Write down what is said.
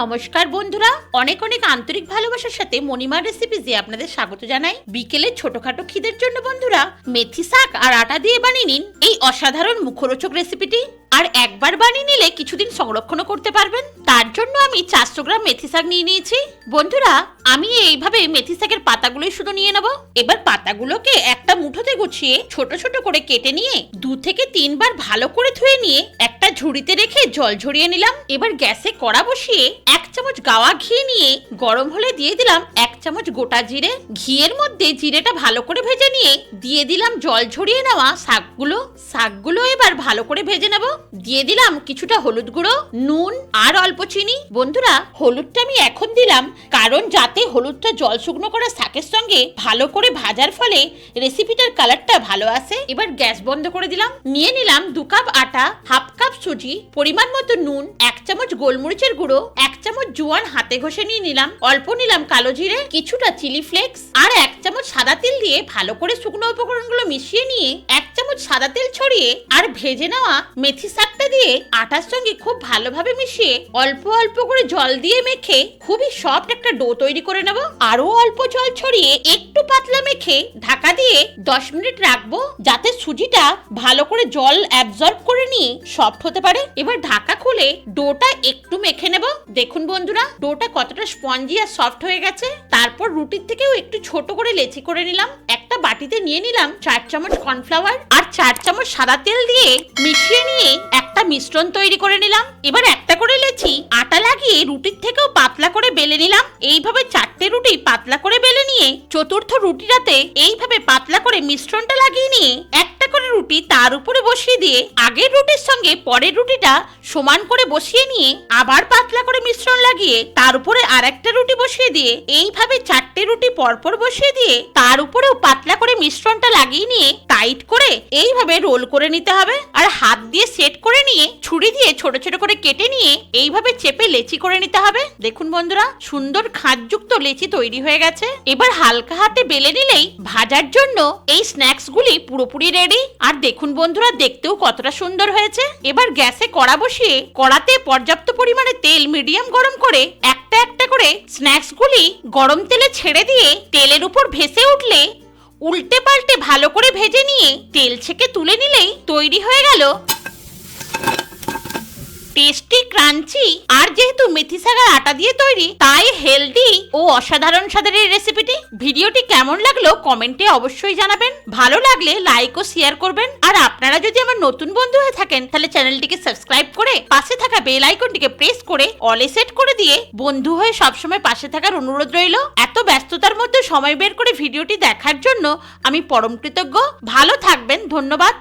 নমস্কার বন্ধুরা। অনেক অনেক আন্তরিক ভালোবাসার সাথে মণিমার রেসিপিজে আপনাদের স্বাগত জানাই। বিকেলে ছোটখাটো খিদের জন্য বন্ধুরা, মেথি শাক আর আটা দিয়ে বানিয়ে নিন এই অসাধারণ মুখরোচক রেসিপিটি আর একবার বানিয়ে নিলে কিছুদিন সংরক্ষণও করতে পারবেন। তার জন্য আমি চারশো গ্রাম মেথি শাক নিয়ে নিয়েছি। বন্ধুরা, আমি এইভাবে মেথি শাকের পাতাগুলোই শুধু নিয়ে নেব। এবার পাতাগুলোকে একটা মুঠোতে গুছিয়ে ছোট ছোট করে কেটে নিয়ে দু থেকে তিনবার ভালো করে ধুয়ে নিয়ে একটা ঝুড়িতে রেখে জল ঝরিয়ে নিলাম। এবার গ্যাসে কড়া বসিয়ে এক চামচ গাওয়া ঘি নিয়ে গরম হলে দিয়ে দিলাম এক চামচ গোটা জিরে। ঘিয়ের মধ্যে জিরেটা ভালো করে ভেজে নিয়ে দিয়ে দিলাম জল ঝরিয়ে নেওয়া শাকগুলো। শাকগুলো এবার ভালো করে ভেজে নেব। দিয়ে দিলাম কিছুটা হলুদ গুঁড়ো, নুন আর অল্প চিনি। বন্ধুরা, হলুদটা আমি এখন দিলাম কারণ যাতে হলুদটা জল শুকনো করা শাকের সঙ্গে ভালো করে ভাজার ফলে রেসিপিটার কালারটা ভালো আসে। এবার গ্যাস বন্ধ করে দিলাম। নিয়ে নিলাম দু কাপ আটা, হাফ কাপ সুজি, পরিমাণ মতো নুন, এক চামচ গোলমরিচের গুঁড়ো, এক চামচ জোয়ান হাতে ঘষে নিয়ে নিলাম। অল্প নিলাম কালো জিরে, কিছুটা চিলি ফ্লেক্স, আর এক চামচ সাদা তেল দিয়ে ভালো করে শুকনো উপকরণগুলো মিশিয়ে নিয়ে এক চামচ সাদা তেল ছড়িয়ে আর ভেজে নেওয়া মেথি শাকটা দিয়ে আটার সঙ্গে খুব ভালোভাবে মিশিয়ে অল্প অল্প করে জল দিয়ে মেখে খুবই সফট একটা ডো তৈরি করে নেব। আরও অল্প জল ছড়িয়ে একটু পাতলা মেখে ঢাকা দিয়ে দশ মিনিট রাখব যাতে সুজিটা ভালো করে জল অ্যাবজর্ব করে নিয়ে সফট হতে পারে। এবার ঢাকা খুলে ডোটা একটু মেখে নেব। দেখুন বন্ধুরা, ডোটা কতটা স্পঞ্জি আর সফট হয়ে গেছে। তারপর রুটির থেকেও একটু ছোট করে লেচি করে নিলাম। একটা বাটিতে নিয়ে নিলাম চার চামচ কর্নফ্লাওয়ার আর চার চামচ সাদা তেল দিয়ে মিশিয়ে নিয়ে একটা মিশ্রণ তৈরি করে নিলাম। এবার একটা করে লেচি আটা লাগিয়ে রুটির থেকেও পাতলা করে বেলে নিলাম। এইভাবে চারটে রুটি পাতলা করে বেলে নিয়ে চতুর্থ রুটিটাতে এইভাবে পাতলা করে মিশ্রণটা লাগিয়ে নিয়ে রুটি তার উপরে বসিয়ে দিয়ে আগের রুটির সঙ্গে পরের রুটিটা সমান করে বসিয়ে নিয়ে আবার পাতলা করে মিশ্রণ লাগিয়ে তার উপরে আর একটা রুটি বসিয়ে দিয়ে এইভাবে চারটে রুটি পরপর বসিয়ে দিয়ে তার উপরেও পাতলা করে মিশ্রণটা লাগিয়ে নিয়ে টাইট করে এইভাবে রোল করে নিতে হবে আর হাত দিয়ে সেট করে নিয়ে ছুরি দিয়ে ছোট ছোট করে কেটে নিয়ে এইভাবে চেপে লেচি করে নিতে হবে। দেখুন বন্ধুরা, সুন্দর খাঁজযুক্ত লেচি তৈরি হয়ে গেছে। এবার হালকা হাতে বেলে নিলেই ভাজার জন্য এই স্ন্যাক্স গুলি পুরোপুরি রেডি আর দেখুন বন্ধুরা, দেখতেও কতটা সুন্দর হয়েছে। এবার গ্যাসে কড়া বসিয়ে কড়াতে পর্যাপ্ত পরিমাণে তেল মিডিয়াম গরম করে একটা একটা করে স্ন্যাক্স গুলি গরম তেলে ছেড়ে দিয়ে তেলের উপর ভেসে উঠলে উল্টে পাল্টে ভালো করে ভেজে নিয়ে তেল ছেঁকে তুলে নিলেই তৈরি হয়ে গেল টেস্টি ক্রাঞ্চি আর যেহেতু মেথি শাকের আটা দিয়ে তৈরি, তাই হেলদি ও অসাধারণ স্বাদের এই রেসিপিটি ভিডিওটি কেমন লাগল কমেন্টে অবশ্যই জানাবেন। ভালো লাগলে লাইক ও শেয়ার করবেন। আর আপনারা যদি আমার নতুন বন্ধু হয়ে থাকেন, তাহলে চ্যানেলটিকে সাবস্ক্রাইব করে পাশে থাকা বেল আইকনটিকে প্রেস করে অলে সেট করে দিয়ে বন্ধু হয়ে সবসময় পাশে থাকার অনুরোধ রইল। এত ব্যস্ততার মধ্যে সময় বের করে ভিডিওটি দেখার জন্য আমি পরম কৃতজ্ঞ। ভালো থাকবেন, ধন্যবাদ।